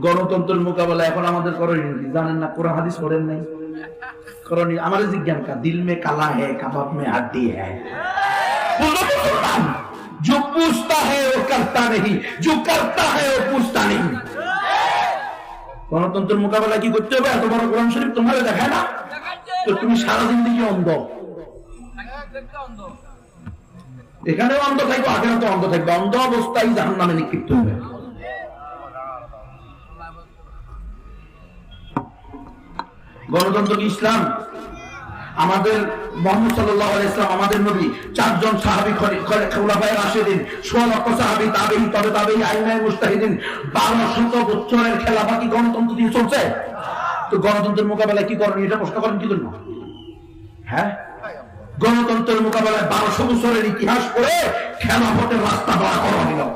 গণতন্ত্রের মোকাবেলা এখন আমাদের করণীয় কি? জানেন না কোরআন হাদিস পড়েন নাই করণীয় আমাদের জিজ্ঞান কা দিল মে কালা है कबाब में हड्डी है बोलो मुसलमान जो पूछता है वो करता नहीं जो करता है वो पूछता नहीं গণতন্ত্রের মোকাবেলা কি করতে হবে এত বড় কোরআন শরীফ তোমার দেখায় না তো তুমি সারা জিন্দগি অন্ধ এখানেও অন্ধ থাকবে আগেও তো অন্ধ থাকবে অন্ধ অবস্থায় জাহান নামে নিক্ষিপ্ত হবে গণতন্ত্র কি ইসলাম? আমাদের মোহাম্মদ আমাদের নবী চারজন সাহাবি রাশেদিন সাহাবি তাবেই তবে তাবেই আইনায় মুস্তাহিদিন বছরের গণতন্ত্র দিয়ে চলছে। তো গণতন্ত্রের মোকাবেলায় কি করেন এটা প্রশ্ন করেন কি জন্য? হ্যাঁ? গণতন্ত্রের মোকাবেলায় বারোশো বছরের ইতিহাস করে খেলাফতের রাস্তা করা হলো।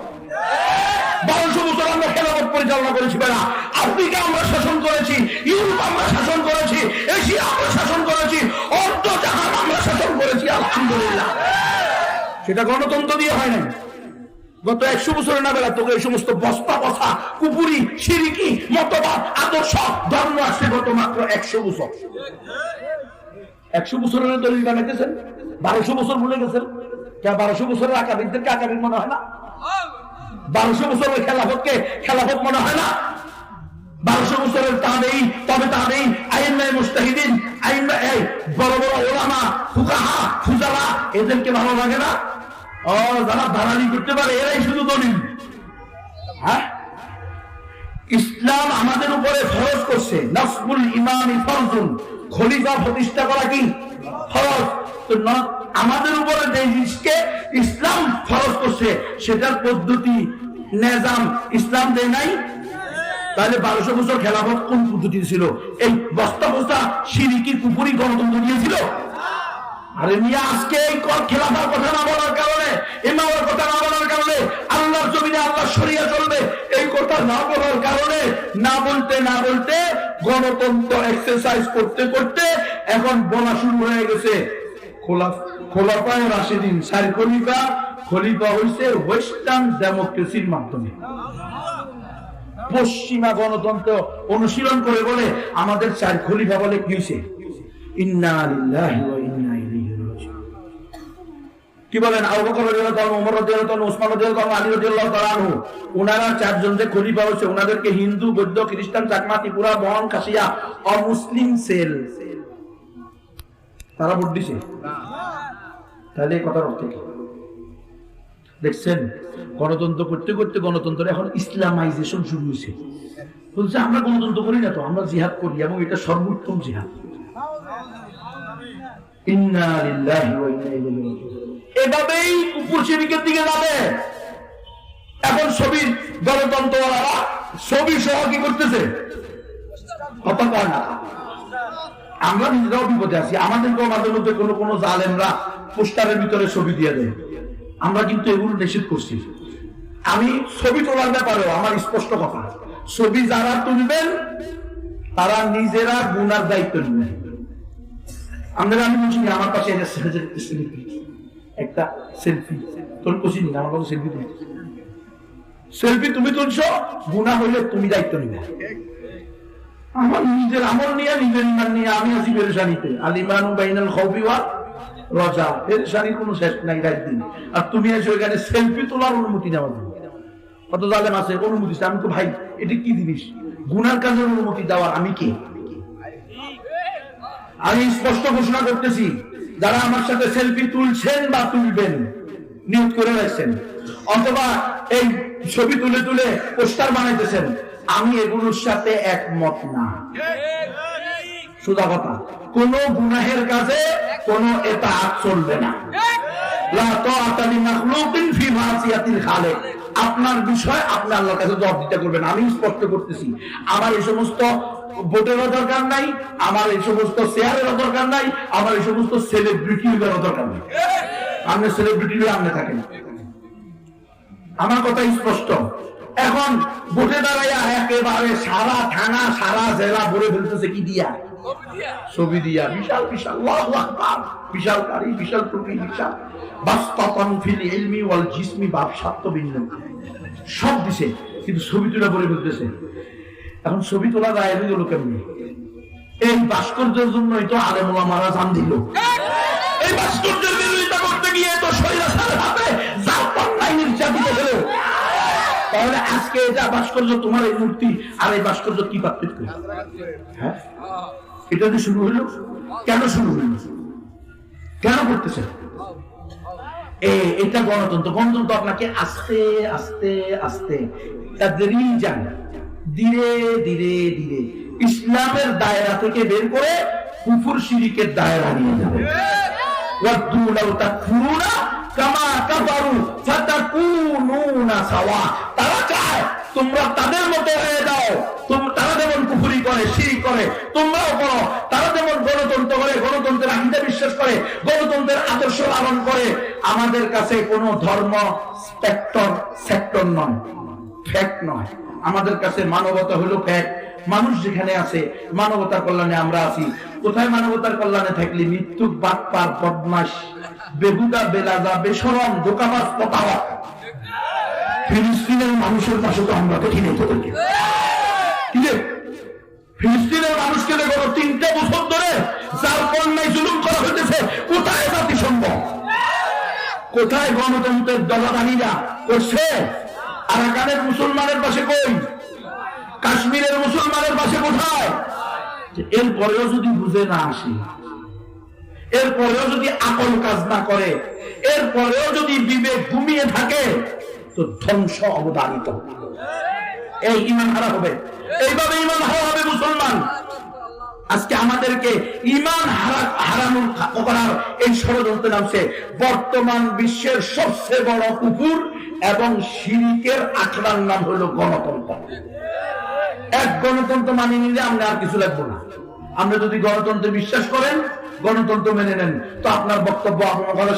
বারোশো বছর আমরা খেলাফত পরিচালনা করেছি বেড়া। আফ্রিকা আমরা শাসন করেছি? ইউরোপ আমরা শাসন করেছি? সেটা গণতন্ত্র দিয়ে হয় গত একশো বছরের না বেলা তোকে এই সমস্ত বস্তা বসা, কুপুরি, সিরিকি, মতবাদ, আদর্শ, ধর্ম আসছে গত মাত্র একশো বছর। একশো বছরের দলিল বানাইতেছেন? বারোশো বছর ভুলে গেছেন? বারোশো বছরের মনে হয় না? বারোশো বছরের খেলাফতকে খেলাফত মনে হয় না? এদেরকে ভালো লাগে না? ও, যারা করতে পারে, এরাই শুধু দলিল। হ্যাঁ? ইসলাম আমাদের উপরে ফরজ করছে। নসবুল ইমাম ফরজুন খলিফা প্রতিষ্ঠা করা কি? ফরজ। তো আমাদের উপরে যে জিনিসকে ইসলাম ফরজ করছে, সেটার পদ্ধতি, নেজাম ইসলাম দেয় নাই? তাহলে বারোশো বছর খেলাফত কোন পদ্ধতি ছিল? এই বস্তা বস্তা সিরিকি কুপুরি গণতন্ত্র দিয়েছিল? আরে মিয়া, আজকে এই খেলাফার কথা না বলার কারণে, ইমামের কথা না বলার কারণে, আল্লাহর জমিনে আল্লাহ সরিয়া চলবে, এই কথা না বলার কারণে, না বলতে না বলতে, গণতন্ত্র এক্সারসাইজ করতে করতে এখন বলা শুরু হয়ে গেছে। খোলা খোলাপায় রাশেদিন সার খলিফা হয়েছে ওয়েস্টার্ন ডেমোক্রেসির মাধ্যমে। পশ্চিমা গণতন্ত্র অনুশীলন করে বলে আমাদের চার খলিফা বলে কি হয়েছে? কি বলেন? ওনারা চারজন যে খলিফা হয়েছে ওনাদেরকে হিন্দু বৌদ্ধ খ্রিস্টান চাকমা ত্রিপুরা বহন কাশিয়া অমুসলিম সেল। তারা ভোট দিছে। তাহলে কথার অর্থ কি? দেখছেন? গণতন্ত্র করতে করতে গণতন্ত্র এখন ইসলামাইজেশন শুরু হয়েছে। বলছে, আমরা গণতন্ত্র করি না তো, আমরা জিহাদ করি এবং এটা সর্বোত্তম জিহাদ। এভাবেই দিকে যাবে। এখন ছবি, গণতন্ত্রওয়ালারা ছবি সহ কি করতেছে? আমরা নিজেরাও বিপদে আছি। আমাদেরকেও মাঝে মধ্যে কোনো কোনো জালেমরা পোস্টারের ভিতরে ছবি দিয়ে দেয়। আমরা কিন্তু এগুলো নিষেধ করছি। আমি ছবি তোলার ব্যাপারেও আমার স্পষ্ট কথা। ছবি যারা তুলবেন, তারা নিজেরা গুনার দায়িত্ব নেবেন। আমাদের আমি বলছি আমার পাশে একটা সেলফি। একটা সেলফি। তোর খুশি নি আমার কাছে সেলফি তুলছি সেলফি তুমি তুলছো গুণা হইলে তুমি দায়িত্ব নিবে। আমার নিজের আমল নিয়ে, নিজের ইমান নিয়ে আমি আছি পেরেশানিতে। আল ইমানু বাইনাল খাউফি ওয়া রজা পেরেশানির কোনো শেষ নাই রাত দিন। আর তুমি এসে ওইখানে সেলফি তোলার অনুমতি নেওয়া জন্য। কত জালেম আছে অনুমতি আমি তো ভাই এটা কি জিনিস? গুনার কাজের অনুমতি দেওয়ার আমি কে? আমি স্পষ্ট ঘোষণা করতেছি যারা আমার সাথে সেলফি তুলছেন বা তুলবেন নিয়োগ করে রাখছেন অথবা এই ছবি তুলে তুলে পোস্টার বানাইতেছেন আমি এগুলোর সাথে একমত না। সুদা কথা। কোন গুনাহের কাজে কোন এটা চলবে না। আপনার বিষয় আপনি আল্লাহর কাছে জবাব দিতে করবেন, আমি স্পষ্ট করতেছি। আমার এই সমস্ত ভোটেরও দরকার নাই, আমার এই সমস্ত শেয়ারেরও দরকার নাই, আমার এই সমস্ত সেলিব্রিটির দরকার নাই। আপনি সেলিব্রিটি আপনি থাকেন। আমার কথা স্পষ্ট। এখন ভোটে দাঁড়াইয়া একেবারে সারা থানা, সারা জেলা ভরে ফেলতেছে কি দিয়া? ছবি দিয়া বিশাল বিশাল বিশাল গাড়ি, বিশাল ফিল ওয়াল জিসমি বাপ সব দিছে, কিন্তু ছবি তুলে বলে বলতেছে এখন ছবি তোলা এই ভাস্কর্যের তো মারা জান দিল। এই ভাস্কর্যের বিরোধিতা করতে গিয়ে তো শৈলাচারের হাতে জাপান তাহলে আজকে এটা ভাস্কর্য, তোমার এই মূর্তি আর এই ভাস্কর্য কি পার্থক্য? হ্যাঁ? এটা যে শুরু হলো? কেন শুরু হলো? কেন করতেছে? এটা গণতন্ত্র গণতন্ত্র আপনাকে আস্তে আস্তে আস্তে যান ধীরে ধীরে ধীরে ইসলামের দায়রা থেকে বের করে কুফুর শিরিকের দায়রা নিয়ে যাবে। তারা চায় তোমরা তাদের মতো হয়ে যাও। তারা যেমন কুফুরি করে, শিরিক করে, তোমরাও করো। তারা যেমন গণতন্ত্র করে, গণতন্ত্রের আকিদা বিশ্বাস করে, গণতন্ত্রের আদর্শ লালন করে, আমাদের কাছে কোনো ধর্ম সেক্টর সেক্টর নয়। ফ্যাক্ট নয়। আমাদের কাছে মানবতা হলো ফ্যাক্ট মানুষ যেখানে আছে, মানবতার কল্যাণে আমরা আছি। কোথায় মানবতার কল্যাণে থাকলে? মৃত্যু বাটপার বদমাস বেহুদা, বেলাজা, বেসরম দোকাবাস পতাওয়া ফিলিস্তিনের মানুষের পাশে তো আমরা দেখি নেই তোদেরকে। কি রে? ফিলিস্তিনের মানুষকে দেখো তিনটে বছর ধরে যার কন্যায় জুলুম করা হইতেছে। কোথায় জাতিসংঘ কোথায় গণতন্ত্রের দলাদানিরা করছে? আরাকানের মুসলমানের পাশে কই? কাশ্মীরের মুসলমানের পাশে কোথায়? এরপরেও যদি বুঝে না আসে, এরপরেও যদি আকল কাজ না করে, এরপরেও যদি বিবেক ঘুমিয়ে থাকে তো ধ্বংস অবদানিত। এই ইমান হারা হবে। এইভাবে ইমান হারা হবে মুসলমান। আজকে আমাদেরকে ইমান হারা হারানোর করার এই ষড়যন্ত্রে নামছে বর্তমান বিশ্বের সবচেয়ে বড় কুকুর এবং শিরিকের আখড়ার নাম হলো গণতন্ত্র। এক গণতন্ত্র মানিয়ে নিলে আমরা আর কিছু লাগবো না। আমরা যদি গণতন্ত্রে বিশ্বাস করেন গণতন্ত্র মেনে নেন। তো আপনার বক্তব্য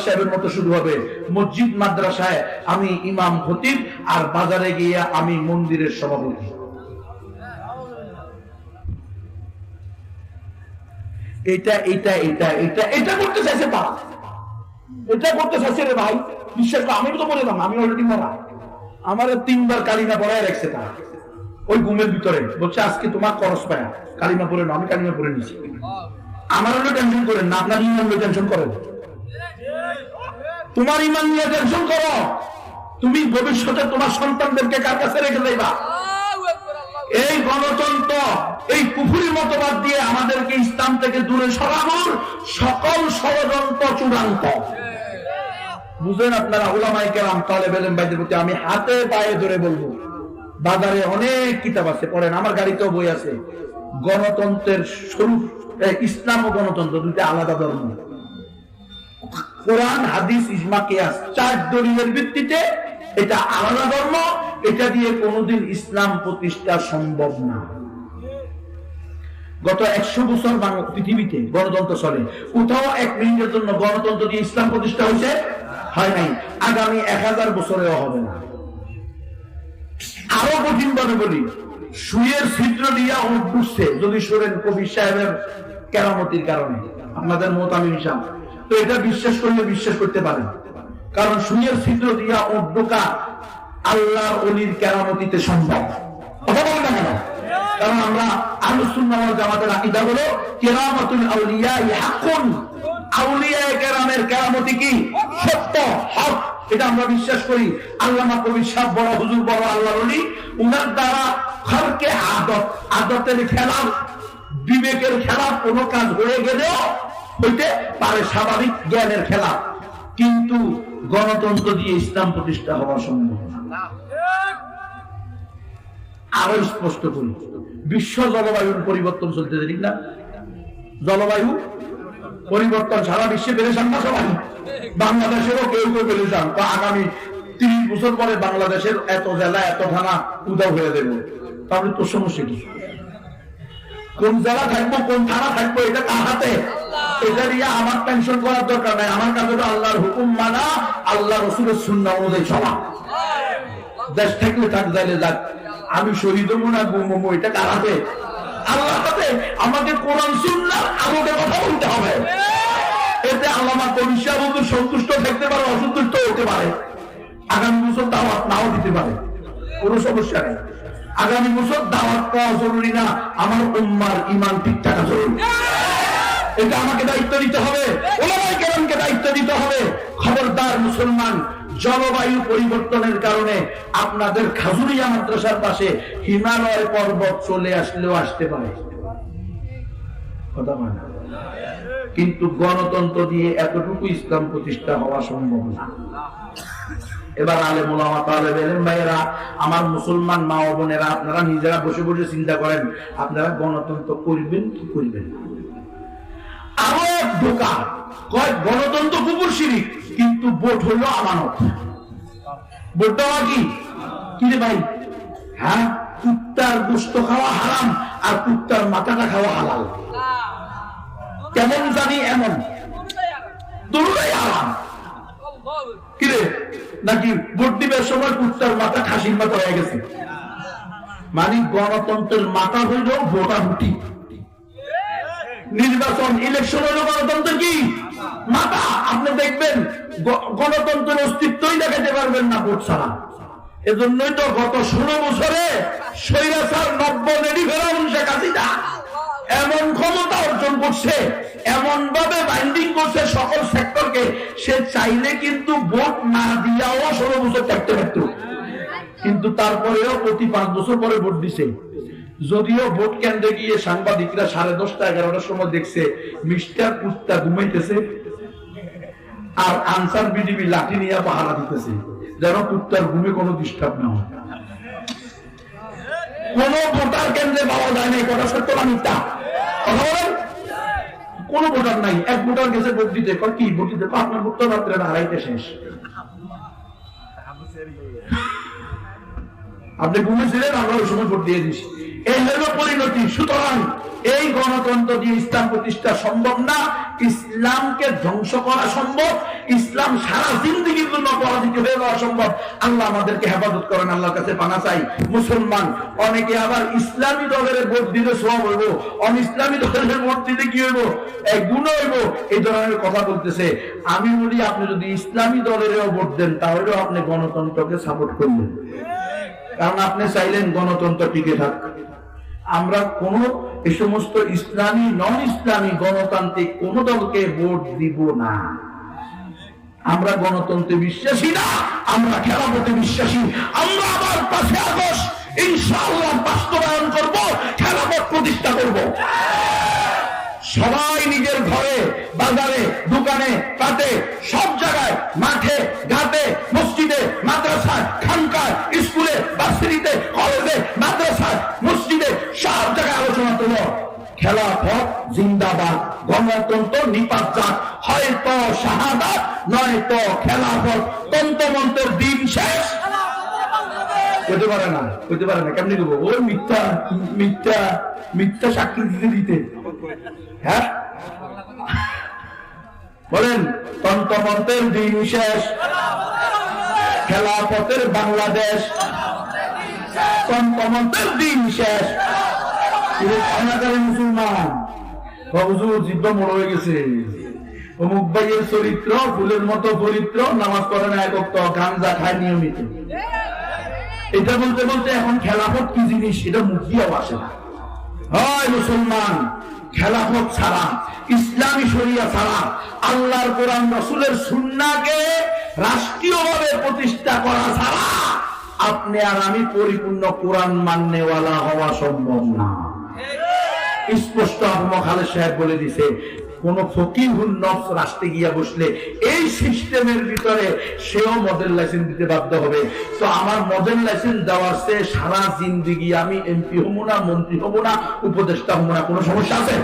সাহেবের মতো শুরু হবে। মসজিদ, মাদ্রাসায় আমি ইমাম খতিব আর বাজারে গিয়ে আমি মন্দিরের সভাপতি। এটা এটা এটা এটা এটা করতে চাইছে তারা। এটা করতে চাইছে রে ভাই। বিশ্বাস আমি তো বলে আমি অলরেডি মরা। আমার তিনবার পড়ায় রাখছে তারা। ওই ঘুমের ভিতরে বলছে, আজকে তোমার করস পায়া কালিমা পড়ে না আমি কালিমা পড়ে নিছি আমার টেনশন করেন না, আপনার ইমান টেনশন করেন। তোমার ইমান নিয়ে টেনশন করো। তুমি ভবিষ্যতে তোমার সন্তানদেরকে কার কাছে রেখে দেবা এই গণতন্ত্র, এই পুকুরি মতবাদ দিয়ে আমাদেরকে ইসলাম থেকে দূরে সরানোর সকল ষড়যন্ত্র চূড়ান্ত। বুঝলেন আপনারা ওলামাই কেরাম তাহলে বেলেন ভাইদের প্রতি আমি হাতে পায়ে ধরে বলব। বাজারে অনেক কিতাব আছে, পড়েন, আমার গাড়িতেও বই আছে। গণতন্ত্রের স্বরূপ ইসলাম ও গণতন্ত্র দুইটা আলাদা ধর্ম। কোরআন, হাদিস, ইজমা, কেয়াস, চার দলিলের ভিত্তিতে এটা আলাদা ধর্ম, এটা দিয়ে কোনোদিন ইসলাম প্রতিষ্ঠা সম্ভব না। গত একশো বছর পৃথিবীতে গণতন্ত্র চলে। কোথাও এক মিনিটের জন্য গণতন্ত্র দিয়ে ইসলাম প্রতিষ্ঠা হয়েছে? হয় নাই। আগামী এক হাজার বছরেও হবে না। আরও কঠিন ভাবে বলি সুয়ের ছিদ্র দিয়া উঠ বুঝছে যদি শোনেন কবি সাহেবের কেরামতির কারণে। আপনাদের মত আমি হিসাব। তো এটা বিশ্বাস করলে বিশ্বাস করতে পারেন। কারণ সুয়ের ছিদ্র দিয়া উঠ আল্লাহর অলির কেরামতিতে সম্ভব। কারণ আমরা জামাতের আকিদা আউলিয়া আউলিয়া কেরামের কেরামতি কি? সত্য, হক। এটা আমরা বিশ্বাস করি। আল্লামা কবির বড় হুজুর, বড় আল্লাহ অলি। উনার দ্বারা খরকে আদত, আদতের খেলা বিবেকের খেলা কোনো কাজ হয়ে গেলেও হইতে পারে স্বাভাবিক জ্ঞানের খেলা। কিন্তু গণতন্ত্র দিয়ে ইসলাম প্রতিষ্ঠা হওয়া সম্ভব না। আরও স্পষ্ট করি বিশ্ব জলবায়ুর পরিবর্তন চলতেছে ঠিক না। জলবায়ু পরিবর্তন সারা বিশ্বে পেরেছেন না সবাই। বাংলাদেশেরও কেউ কেউ পেরেছেন তো আগামী তিরিশ বছর পরে বাংলাদেশের এত জেলা, এত থানা উদাও হয়ে দেবে। তাহলে তোর সমস্যা কি? কোন জেলা থাকব কোন থানা থাকব এটা কার হাতে? এটা নিয়ে আমার টেনশন করার দরকার নাই। আমার কাছে তো আল্লাহর হুকুম মানা আল্লাহ রসুলের সুন্না অনুযায়ী চলা। দেশ থাকলে থাক যাইলে যাক। আমি শহীদ হব না গুমবো এটা কার হাতে? আল্লাহ হাতে। আমাকে কোরআন সুন্নার আলোকে কথা বলতে হবে। এতে আল্লামা কবিশা বন্ধু সন্তুষ্ট থাকতে পারে অসন্তুষ্ট হতে পারে। আগামী বছর দাওয়াত নাও দিতে পারে। কোনো সমস্যা নেই। আগামী বছর দাওয়াত পাওয়া জরুরি না, আমার উম্মার ইমান ঠিক থাকা জরুরি। এটা আমাকে দায়িত্ব দিতে হবে কেরামকে দায়িত্ব দিতে হবে। খবরদার মুসলমান, জলবায়ু পরিবর্তনের কারণে আপনাদের খাজুরিয়া মাদ্রাসার পাশে হিমালয় পর্বত চলে আসলেও আসতে পারে। কথা না। কিন্তু গণতন্ত্র দিয়ে এতটুকু ইসলাম প্রতিষ্ঠা হওয়া সম্ভব না। এবার আলে মোলামা তাহলে ভাইয়েরা, আমার মুসলমান মা ও বোনেরা, আপনারা নিজেরা বসে বসে চিন্তা করেন, আপনারা গণতন্ত্র করবেন কি করবেন আরও ঢোকা, কয়, গণতন্ত্র কুকুর কিন্তু হইল আমানত। কি? কি রে ভাই? হ্যাঁ কুত্তার গোস্ত খাওয়া হারাম আর কুত্তার মাথাটা খাওয়া হালাল। কেমন জানি এমন। দুটোই হারাম। কিরে নাকি ভোট দিবার সময় কুত্তার মাথা খাসির মাথা হয়ে গেছে? মানে গণতন্ত্রের মাথা হইল ভোটাভুটি নির্বাচন ইলেকশন হলো গণতন্ত্র কি? মাথা। আপনি দেখবেন গণতন্ত্রের অস্তিত্বই দেখাতে পারবেন না ভোট ছাড়া। এজন্যই তো গত ষোলো বছরে স্বৈরাচার নব্য নেডি ফেরাউন শেখ হাসিনা এমন ক্ষমতা অর্জন করছে, এমন ভাবে বাইন্ডিং করছে সকল সেক্টরকে সে চাইলে কিন্তু ভোট না দিয়াও ষোলো বছর থাকতে পারত। কিন্তু তারপরেও প্রতি পাঁচ বছর পরে ভোট দিছে। যদিও ভোট কেন্দ্রে গিয়ে সাংবাদিকরা সাড়ে দশটা, এগারোটার সময় দেখছে, মিস্টার কুত্তা ঘুমাইতেছে, আর আনসার বিডিবি লাঠি নিয়ে পাহারা দিতেছে, যেন কুত্তার ঘুমে কোনো ডিস্টার্ব না হয়। কোন ভোটার কেন্দ্রে পাওয়া যায় নাই কটা সত্য না মিথ্যা কোন ভোটার নাই, এক ভোটার গেছে ভোট দিতে। কি ভোট দিতে? আপনার ভোট তো রাত্রে আড়াইটে শেষ। আপনি ঘুমেছিলেন আমরা ওই সময় ভোট দিয়ে দিচ্ছি এই হলো পরিণতি, সুতরাং এই গণতন্ত্র দিয়ে ইসলাম প্রতিষ্ঠা সম্ভব না। ইসলামকে ধ্বংস করা সম্ভব। ইসলাম সারা জিন্দগির জন্য পরাজিত হয়ে যাওয়া সম্ভব। আল্লাহ আমাদেরকে হেফাজত করেন, আল্লাহর কাছে পানা চাই। মুসলমান, অনেকে আবার ইসলামী দলের ভোট দিলে সব হইব। অন ইসলামী দলের ভোট দিলে কি হইব? এক গুণ হইব। এই ধরনের কথা বলতেছে। আমি বলি, আপনি যদি ইসলামী দলেরও ভোট দেন, তাহলেও আপনি গণতন্ত্রকে সাপোর্ট করবেন। কারণ আপনি চাইলেন গণতন্ত্র টিকে থাক। আমরা কোন এই সমস্ত ইসলামী নন ইসলামী গণতান্ত্রিক কোন দলকে ভোট দিব না। আমরা গণতন্ত্রে বিশ্বাসী না, আমরা খেলাপথে বিশ্বাসী। আমরা আবার পাশে আগস্ট ইনশাআল্লাহ বাস্তবায়ন করব, খেলাপথ প্রতিষ্ঠা করব। সবাই নিজের ঘরে, বাজারে, দোকানে কাটে সব জায়গায়, মাঠে, ঘাটে, মসজিদে, মাদ্রাসায়, খানকায়, স্কুলে বাসিতে কলেজে, মাদ্রাসায়, মসজিদে জায়গায় খেলাফত, জিন্দাবাদ, গণতন্ত্র হয়তো শাহাদাত খেলাফত। দিন হ্যাঁ? বলেন, তন্ত্রমন্ত্রের দিন শেষ। খেলাফতের বাংলাদেশ। তন্ত্রমন্ত্রের দিন শেষ। মুসলমান। জিব্বা হয়ে গেছে। চরিত্র, ফুলের মতো নামাজ পড়ে না একক গাঞ্জা খায় নিয়মিত। এটা বলতে বলতে এখন খেলাফত কি জিনিস? এটা মুখ দিয়েও আসে না। হয় মুসলমান, খেলাফত ছাড়া, ইসলামী শরিয়া ছাড়া, আল্লাহর কোরআন, রসুলের সুন্নাকে রাষ্ট্রীয়ভাবে প্রতিষ্ঠা করা ছাড়া আপনি আর আমি পরিপূর্ণ কোরআন মান্যওয়ালা হওয়া সম্ভব না। স্পষ্ট আহমদ খালেদ সাহেব বলে দিছে, কোন ফকিহুল নফস রাষ্ট্রে গিয়া বসলে এই সিস্টেমের ভিতরে সেও মডেল লাইসেন্স দিতে বাধ্য হবে। তো আমার মডেল লাইসেন্স দেওয়ার সে সারা জিন্দিগি আমি এমপি হব না, মন্ত্রী হব না, উপদেষ্টা হব না, কোনো সমস্যা আছে?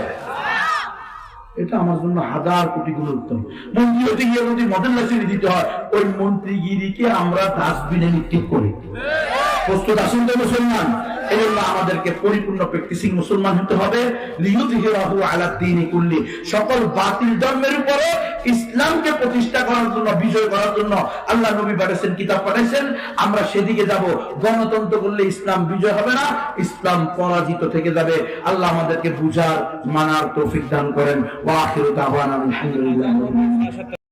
এটা আমার জন্য হাজার কোটি গুণ উত্তম। মন্ত্রী হতে গিয়ে যদি মডেল লাইসেন্স দিতে হয়, ওই মন্ত্রীগিরিকে আমরা ডাস্টবিনে নিক্ষেপ করি। প্রস্তুত আসুন তো মুসলমান? এই আমাদেরকে পরিপূর্ণ প্র্যাকটিসিং মুসলমান হতে হবে। কুল্লি। সকল বাতিল ধর্মের উপরে ইসলামকে প্রতিষ্ঠা করার জন্য, বিজয় করার জন্য আল্লাহ নবী পাঠাইছেন, কিতাব পাঠাইছেন। আমরা সেদিকে যাব। গণতন্ত্র করলে ইসলাম বিজয় হবে না, ইসলাম পরাজিত থেকে যাবে। আল্লাহ আমাদেরকে বুঝার, মানার তৌফিক দান করেন। আলহামদুলিল্লাহ।